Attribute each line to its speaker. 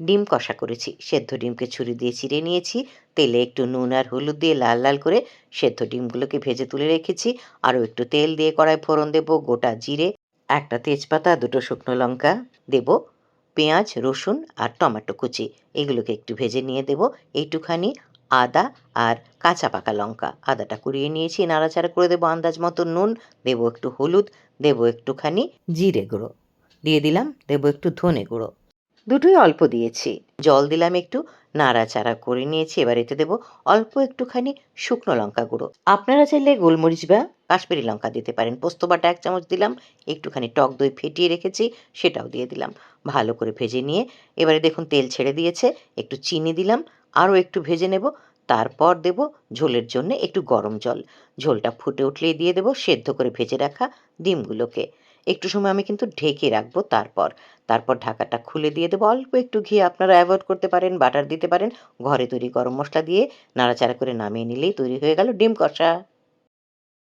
Speaker 1: ডিম কষা করেছি। সেদ্ধ ডিমকে ছুরি দিয়ে চিড়ে নিয়েছি। তেলে একটু নুন আর হলুদ দিয়ে লাল লাল করে সেদ্ধ ডিমগুলোকে ভেজে তুলে রেখেছি। আরও একটু তেল দিয়ে কড়াই ফোড়ন দেব, গোটা জিরে, একটা তেজপাতা, দুটো শুকনো লঙ্কা দেব, পেঁয়াজ, রসুন আর টমেটো কুচি। এগুলোকে একটু ভেজে নিয়ে দেব। এইটুখানি আদা আর কাঁচা পাকা লঙ্কা। আদাটা কুড়িয়ে নিয়েছি, নাড়াচাড়া করে দেবো আন্দাজ মতো নুন, দেবো একটু হলুদ, দেবো একটুখানি জিরে গুঁড়ো। দিয়ে দিলাম, দেবো একটু ধনে গুঁড়ো। দুটোই অল্প দিয়েছি। জল দিলাম একটু, নাড়াচাড়া করে নিয়েছি, এবার এতে দেবো অল্প একটুখানি শুকনো লঙ্কা গুঁড়ো। আপনারা চাইলে গোলমরিচ বা কাশ্মীরি লঙ্কা দিতে পারেন। পোস্ত বাটা এক চামচ দিলাম, একটুখানি টক দই ফেটিয়ে রেখেছি, সেটাও দিয়ে দিলাম। ভালো করে ভেজে নিয়ে, এবারে দেখুন তেল ছেড়ে দিয়েছে, একটু চিনি দিলাম, আরও একটু ভেজে নেব, তারপর দেব ঝোলের জন্য একটু গরম জল। ঝোলটা ফুটে উঠলেই দিয়ে দেবো, সেদ্ধ করে ভেজে রাখা ডিমগুলোকে। একটু সময় আমি কিন্তু ঢেকে রাখব তারপর। তারপর ঢাকাটা খুলে দিয়ে দেবো। অল্প একটু ঘি আপনারা অ্যাভয়েড করতে পারেন বাটার দিতে পারেন। ঘরে তৈরি গরম মশলা দিয়ে নাড়াচাড়া করে নামিয়ে নিলেই তৈরি হয়ে গেল ডিম কষা।